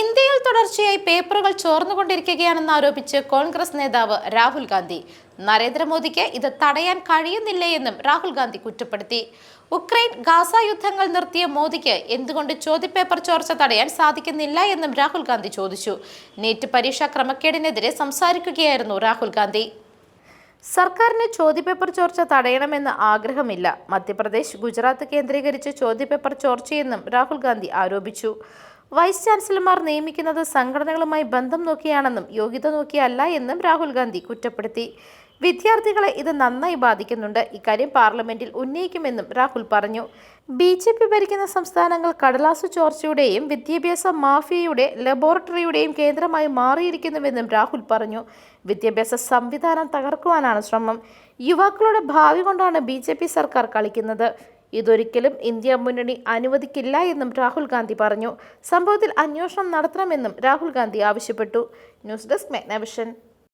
ഇന്ത്യയിൽ തുടർച്ചയായി പേപ്പറുകൾ ചോർന്നുകൊണ്ടിരിക്കുകയാണെന്ന് ആരോപിച്ച് കോൺഗ്രസ് നേതാവ് രാഹുൽ ഗാന്ധി. നരേന്ദ്രമോദിക്ക് ഇത് തടയാൻ കഴിയുന്നില്ല എന്നും രാഹുൽ ഗാന്ധി കുറ്റപ്പെടുത്തി. ഉക്രൈൻ ഗാസ യുദ്ധങ്ങൾ നിർത്തിയ മോദിക്ക് എന്തുകൊണ്ട് ചോദ്യപേപ്പർ ചോർച്ച തടയാൻ സാധിക്കുന്നില്ല എന്നും രാഹുൽ ഗാന്ധി ചോദിച്ചു. നീറ്റ് പരീക്ഷാ ക്രമക്കേടിനെതിരെ സംസാരിക്കുകയായിരുന്നു രാഹുൽ ഗാന്ധി. സർക്കാരിന് ചോദ്യപേപ്പർ ചോർച്ച തടയണമെന്ന് ആഗ്രഹമില്ല. മധ്യപ്രദേശ് ഗുജറാത്ത് കേന്ദ്രീകരിച്ച് ചോദ്യപേപ്പർ ചോർച്ചയെന്നും രാഹുൽ ഗാന്ധി ആരോപിച്ചു. വൈസ് ചാൻസലർമാർ നിയമിക്കുന്നത് സംഘടനകളുമായി ബന്ധം നോക്കിയാണെന്നും യോഗ്യത നോക്കിയല്ല എന്നും രാഹുൽ ഗാന്ധി കുറ്റപ്പെടുത്തി. വിദ്യാർത്ഥികളെ ഇത് നന്നായി ബാധിക്കുന്നുണ്ട്. ഇക്കാര്യം പാർലമെന്റിൽ ഉന്നയിക്കുമെന്നും രാഹുൽ പറഞ്ഞു. ബി ജെ പി ഭരിക്കുന്ന സംസ്ഥാനങ്ങൾ കടലാസു ചോർച്ചയുടെയും വിദ്യാഭ്യാസ മാഫിയയുടെ ലബോറട്ടറിയുടെയും കേന്ദ്രമായി മാറിയിരിക്കുന്നുവെന്നും രാഹുൽ പറഞ്ഞു. വിദ്യാഭ്യാസ സംവിധാനം തകർക്കുവാനാണ് ശ്രമം. യുവാക്കളുടെ ഭാവി കൊണ്ടാണ് ബി സർക്കാർ കളിക്കുന്നത്. ഇതൊരിക്കലും ഇന്ത്യ മുന്നണി അനുവദിക്കില്ല എന്നും രാഹുൽ ഗാന്ധി പറഞ്ഞു. സംഭവത്തിൽ അന്വേഷണം നടത്തണമെന്നും രാഹുൽ ഗാന്ധി ആവശ്യപ്പെട്ടു. News desk മെഗ്നവിഷൻ.